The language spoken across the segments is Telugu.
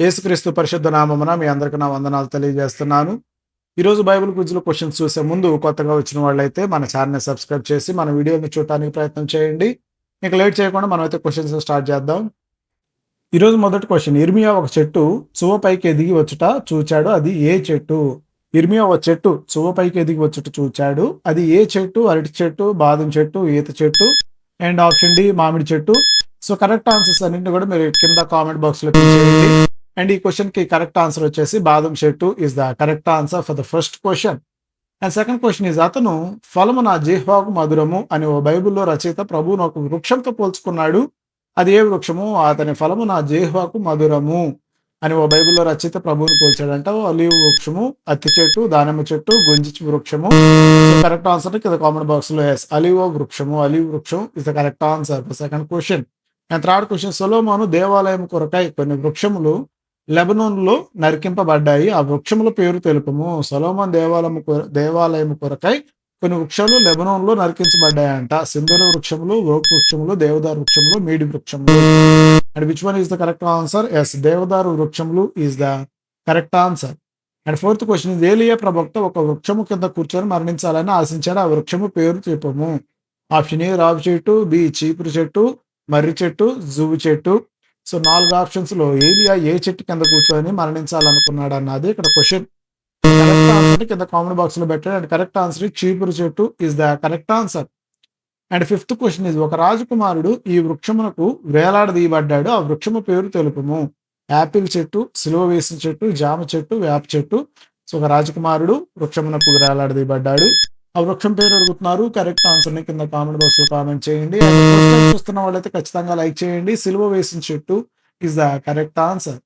యేసుక్రీస్తు పరిశుద్ధ నామమున మీ అందరికీ నా వందనాలు తెలియజేస్తున్నాను. ఈరోజు బైబిల్ క్విజ్లో క్వశ్చన్స్ చూసే ముందు కొత్తగా వచ్చిన వాళ్ళైతే మన ఛానల్ని సబ్స్క్రైబ్ చేసి మన వీడియోని చూడటానికి ప్రయత్నం చేయండి. ఇంకా లేట్ చేయకుండా మనం అయితే క్వశ్చన్స్ స్టార్ట్ చేద్దాం. ఈరోజు మొదటి క్వశ్చన్ ఇర్మియా ఒక చెట్టు చువ పైకి ఎదిగి వచ్చుట చూచాడు? అది ఏ చెట్టు? ఇర్మియా ఒక చెట్టు చువ పైకి ఎదిగి వచ్చుట చూచాడు. అది ఏ చెట్టు? అరటి చెట్టు బాదం చెట్టు ఈత చెట్టు అండ్ ఆప్షన్ డి మామిడి చెట్టు. సో కరెక్ట్ ఆన్సర్స్ అన్నింటిని కూడా మీరు కింద కామెంట్ బాక్స్లో చేయండి అండ్ ఈ క్వశ్చన్కి కరెక్ట్ ఆన్సర్ వచ్చేసి బాదం చెట్టు is the correct answer for the first question and second question is అతను ఫలము నా జిహ్వాకు మధురము అని ఓ బైబిల్లో రచయిత ప్రభువును ఒక వృక్షంతో పోల్చుకున్నాడు. అది ఏ వృక్షము? అతని ఫలము నా జిహ్వాకు మధురము అని ఓ బైబిల్లో రచయిత ప్రభువుని పోల్చాడంట. అలివ్ వృక్షము అత్తి చెట్టు దానిమ్మ చెట్టు గుంజి వృక్షము. కరెక్ట్ ఆన్సర్ కింద కామెంట్ బాక్స్లో ఎస్ అలివ్ వృక్షము అలివ్ వృక్షం is the correct answer second question and third question Solomon దేవాలయం కొరకై కొన్ని వృక్షములు లెబనోన్లో నరికింపబడ్డాయి. ఆ వృక్షముల పేరు తెలుపము. సలోమన్ దేవాలయము దేవాలయము కొరకై కొన్ని వృక్షాలు లెబనోన్లో నరికించబడ్డాయంట. సింధూర వృక్షములు ఓక్ వృక్షములు దేవదారు వృక్షములు మీడి వృక్షములు. And which one is the correct answer is దేవదారు వృక్షములు is the correct answer and fourth question ఇది ఏలియా ఒక వృక్షము కింద కూర్చొని మరణించాలని ఆశించాడు. ఆ వృక్షము పేరు చెప్పము. ఆప్షన్ ఏ రావి చెట్టు. బి చీపురు చెట్టు. మర్రి చెట్టు. జువ్వు చెట్టు. సో నాలుగు ఆప్షన్స్లో ఏలియా ఏ చెట్టు కింద కూర్చొని మరణించాలనుకున్నాడు అన్నది ఇక్కడ క్వశ్చన్ కరెక్ట్ ఆన్సర్ కింద కామెంట్ బాక్స్లో పెట్టాడు. అండ్ కరెక్ట్ ఆన్సర్ చీపురు చెట్టు is the correct answer and fifth question ఇది ఒక రాజకుమారుడు ఈ వృక్షమునకు వేలాడదీయబడ్డాడు ఆ వృక్షము పేరు తెలుపుము. యాపిల్ చెట్టు సిలువ వేసిన చెట్టు జామ చెట్టు వేప చెట్టు. సో ఒక రాజకుమారుడు వృక్షమునకు వేలాడదీయబడ్డాడు ఆ వృక్షం పేరు అడుగుతున్నారు. కరెక్ట్ ఆన్సర్ని కింద కామెంట్ బాక్స్లో కామెంట్ చేయండి. చూస్తున్న వాళ్ళైతే ఖచ్చితంగా లైక్ చేయండి. సిలువ వేసిన చెట్టు ఇస్ ద కరెక్ట్ ఆన్సర్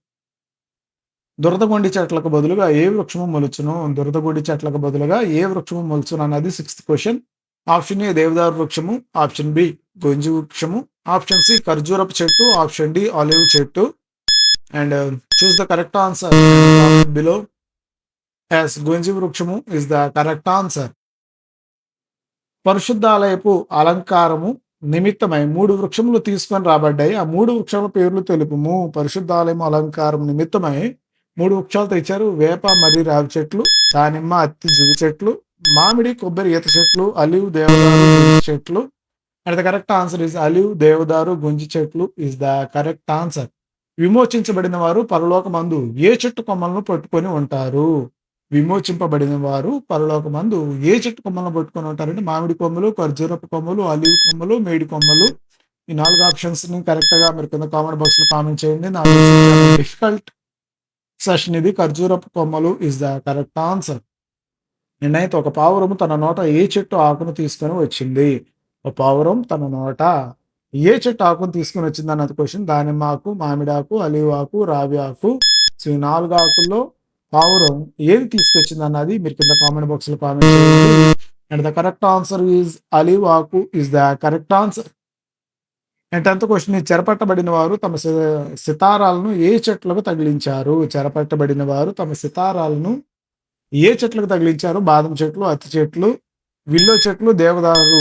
దురదగొండి చెట్లకు బదులుగా ఏ వృక్షము మొలుచును? దురదగొండి చెట్లకు బదులుగా ఏ వృక్షము మొలుచును అన్నది సిక్స్త్ క్వశ్చన్ ఆప్షన్ ఏ దేవదారు వృక్షము. ఆప్షన్ బి గొంజి వృక్షము. ఆప్షన్ సి ఖర్జూరపు చెట్టు. ఆప్షన్ డి ఆలివ్ చెట్టు. And choose the correct answer below is గొంజి వృక్షము ఇస్ ద కరెక్ట్ ఆన్సర్ పరిశుద్ధాలయపు అలంకారము నిమిత్తమై మూడు వృక్షములు తీసుకొని రాబడ్డాయి. ఆ మూడు వృక్షముల పేర్లు తెలుపుము. పరిశుద్ధాలయం అలంకారం నిమిత్తమై మూడు వృక్షాలు తెచ్చారు. వేప మరియు రావి చెట్లు దానిమ్మ అత్తి జుగు చెట్లు మామిడి కొబ్బరి ఈత చెట్లు అలివ్ దేవదారు గుంజి చెట్లు. And the correct answer is olive దేవదారు గుంజి చెట్లు ఇస్ ద కరెక్ట్ ఆన్సర్ విమోచించబడిన వారు పరలోక మందు ఏ చెట్టు కొమ్మలను పట్టుకొని ఉంటారు? విమోచింపబడిన వారు పరలోకమందు ఏ చెట్టు కొమ్మలను పట్టుకొని ఉంటారంటే మామిడి కొమ్మలు ఖర్జూరపు కొమ్మలు అలివ్ కొమ్మలు మేడి కొమ్మలు. ఈ నాలుగు ఆప్షన్స్ని కరెక్ట్గా మీరు కింద కామెంట్ బాక్స్లో కామెంట్ చేయండి. నాకు డిఫికల్ట్ సెషన్ ఇది. ఖర్జూరపు కొమ్మలు ఇస్ ద కరెక్ట్ ఆన్సర్ నిన్నైతే ఒక పావురము తన నోట ఏ చెట్టు ఆకును తీసుకొని వచ్చింది? ఒక పావురం తన నోట ఏ చెట్టు ఆకును తీసుకొని వచ్చింది అన్నది క్వశ్చన్ దానిమ్మ ఆకు మామిడాకు అలివ్ ఆకు రావి ఆకు. సో ఈ నాలుగు ఆకుల్లో పావురం ఏది తీసుకొచ్చింది అన్నది మీరు కింద కామెంట్ బాక్స్లో కామెంట్ చేయండి. And the correct answer is olive ఆకు is the correct answer and tenth question చెరపట్టబడిన వారు తమ సితారాలను ఏ చెట్లకు తగిలించారు? చెరపట్టబడిన వారు తమ సితారాలను ఏ చెట్లకు తగిలించారు? బాదం చెట్లు అత్తి చెట్లు విల్లో చెట్లు దేవదారు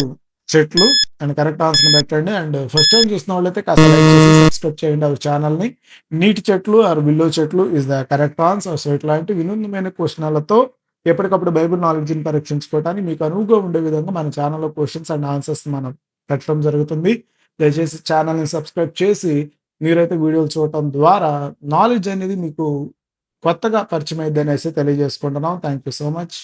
చెట్లు అండ్ కరెక్ట్ ఆన్సర్ పెట్టండి. అండ్ ఫస్ట్ టైం చూసిన వాళ్ళైతే కాస్త లైక్ చేసి సబ్స్క్రైబ్ చేయండి ఆ ఛానల్ని. నీటి చెట్లు ఆర్ విల్లో చెట్లు is the correct answer so ఇట్లాంటి వినూత్నమైన క్వశ్చన్లతో ఎప్పటికప్పుడు బైబుల్ నాలెడ్జ్ని పరీక్షించుకోవడానికి మీకు అనువుగా ఉండే విధంగా మన ఛానల్లో క్వశ్చన్స్ అండ్ ఆన్సర్స్ మనం పెట్టడం జరుగుతుంది. దయచేసి ఛానల్ని సబ్స్క్రైబ్ చేసి మీరైతే వీడియోలు చూడటం ద్వారా నాలెడ్జ్ అనేది మీకు కొత్తగా పరిచయం అయింది అనేసి తెలియజేసుకుంటున్నాం. Thank you so much.